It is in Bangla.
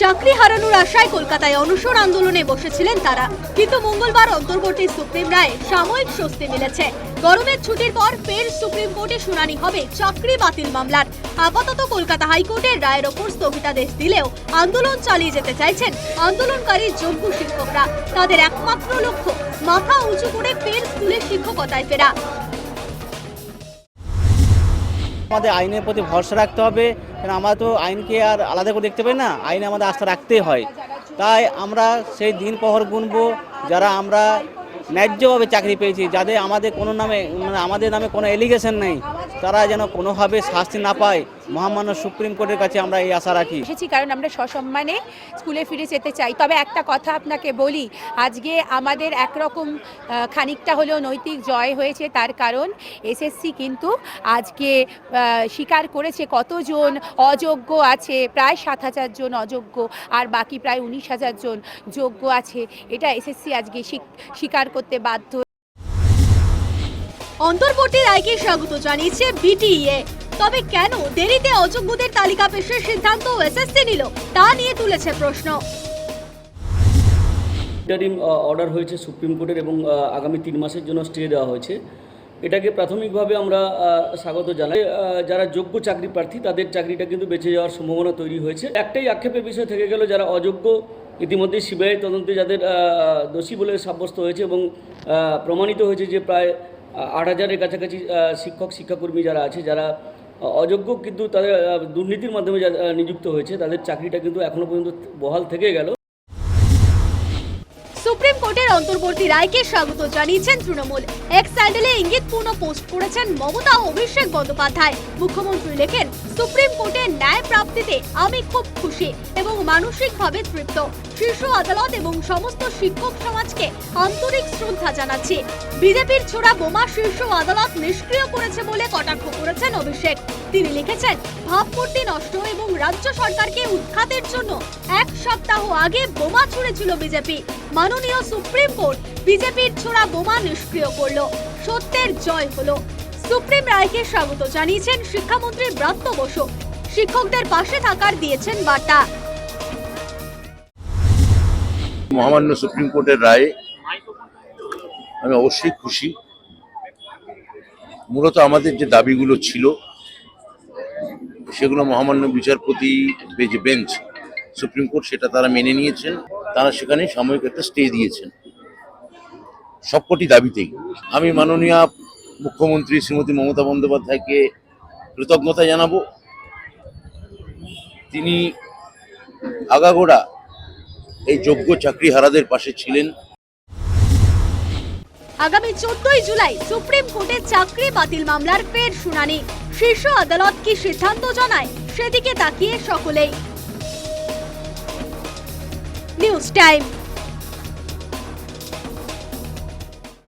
চাকরি হারানোর আশায় কলকাতায় অনশন আন্দোলনে বসেছিলেন তারা। কিন্তু মঙ্গলবার অন্তর্বর্তী সুপ্রিম রায়ে সাময়িক স্বস্তি মিলেছে। গরমের ছুটির পর ফের সুপ্রিম কোর্টে শুনানি হবে চাকরি বাতিল মামলার। আপাতত কলকাতা হাইকোর্টের রায়ের ওপর স্থগিতাদেশ দিলেও আন্দোলন চালিয়ে যেতে চাইছেন আন্দোলনকারী যোগ্য শিক্ষকরা। তাদের একমাত্র লক্ষ্য মাথা উঁচু করে ফের স্কুলের শিক্ষকতায় ফেরা। আমাদের আইনের প্রতি ভরসা রাখতে হবে কারণ আমরা তো আইনকে আর আলাদা করে দেখতে পাই না, আইনে আমাদের আস্থা রাখতেই হয়। তাই আমরা সেই দিন প্রহর গুনব, যারা আমরা ন্যায্যভাবে চাকরি পেয়েছি, যাদের আমাদের কোনো নামে মানে আমাদের নামে কোনো এলিগেশন নেই তারা যেন কোনোভাবে শাস্তি না পায়, মহামান্য সুপ্রিম কোর্টের কাছে আমরা এই আশা রাখি। এসেছি কারণ আমরা সসম্মানে স্কুলে ফিরে যেতে চাই। তবে একটা কথা আপনাকে বলি, আজকে আমাদের একরকম খানিকটা হলেও নৈতিক জয় হয়েছে তার কারণ এসএসসি কিন্তু আজকে স্বীকার করেছে কতজন অযোগ্য আছে, প্রায় সাত হাজার জন অযোগ্য আর বাকি প্রায় উনিশ হাজার জন যোগ্য আছে। এটা এসএসসি আজকে স্বীক- স্বীকার করতে বাধ্য অন্তর্বর্তী রায়কে স্বাগত জানিয়েছে বিটিএ তবে কেন দেরিতে অযোগ্যদের তালিকা পেশের সিদ্ধান্ত এসএসসি নিল, তা নিয়ে তুলেছে প্রশ্ন। ইন্টারিম অর্ডার হয়েছে সুপ্রিম কোর্টের এবং আগামী তিন মাসের জন্য স্টে দেওয়া হয়েছে। এটাকে প্রাথমিকভাবে আমরা স্বাগত জানাই। যারা যোগ্য চাকরি প্রার্থী, তাদের চাকরিটা কিন্তু বেঁচে যাওয়ার সম্ভাবনা তৈরি হয়েছে। একটাই আক্ষেপের বিষয় থেকে গেল, যারা অযোগ্য, ইতিমধ্যে সিবিআই তদন্তে যাদের দোষী বলে সাব্যস্ত হয়েছে এবং প্রমাণিত হয়েছে যে প্রায় আট হাজারের কাছাকাছি শিক্ষক, শিক্ষাকর্মী যারা আছে, যারা অযোগ্য কিন্তু তাদের দুর্নীতির মাধ্যমে নিযুক্ত হয়েছে, তাদের চাকরিটা কিন্তু এখনও পর্যন্ত বহাল থেকে গেল। সুপ্রিম কোর্টের অন্তর্বর্তী রায়কে স্বাগত জানিয়েছেন তৃণমূল। এক্স স্যান্ডেলে ইঙ্গিতপূর্ণ পোস্ট করেছেন মমতা অভিষেক বন্দ্যোপাধ্যায়। মুখ্যমন্ত্রী লেখেন, সুপ্রিম কোর্টের ন্যায় প্রাপ্তিতে আমি খুব খুশি এবং মানসিকভাবে তৃপ্ত। শীর্ষ আদালত এবং সমস্ত শিক্ষক সমাজকে আন্তরিক শ্রদ্ধা জানাচ্ছি। বিজেপির ছোড়া বোমা শীর্ষ আদালত নিষ্ক্রিয় করেছে বলে কটাক্ষ করেছেন অভিষেক। তিনি লিখেছেন, ভাবমূর্তি নষ্ট এবং রাজ্য সরকারকে উৎখাতের জন্য এক সপ্তাহ আগে বোমা ছুড়েছিল বিজেপি। মাননীয় সুপ্রিম কোর্ট বিজেপির ছোড়া বোমা নিষ্ক্রিয় করল। সত্যের জয় হলো। সুপ্রিম রায়কে স্বাগত জানিয়েছেন শিক্ষামন্ত্রী ব্রাত্য বসু। শিক্ষকদের পাশে থাকার দিয়েছেন বার্তা। মহামান্য সুপ্রিম কোর্টের রায়ে আমি অবশ্যই খুশি। মূলত আমাদের যে দাবিগুলো ছিল, সেগুলো মহামান্য বিচারপতি যে বেঞ্চ, সুপ্রিম কোর্ট সেটা তারা মেনে নিয়েছেন। তারা সেখানে সাময়িক একটা স্টে দিয়েছেন। সবকটি দাবিতেই। আমি মাননীয় মুখ্যমন্ত্রী শ্রীমতী মমতা বন্দ্যোপাধ্যায়কে কৃতজ্ঞতা জানাব। তিনি আগাগোড়া এই যোগ্য চাকরি হারাদের পাশে ছিলেন। আগামী চোদ্দই জুলাই সুপ্রিম কোর্টে চাকরি বাতিল মামলার ফের শুনানি। শীর্ষ আদালত কি সিদ্ধান্ত জানায় সেদিকে তাকিয়ে সকলেই। News time.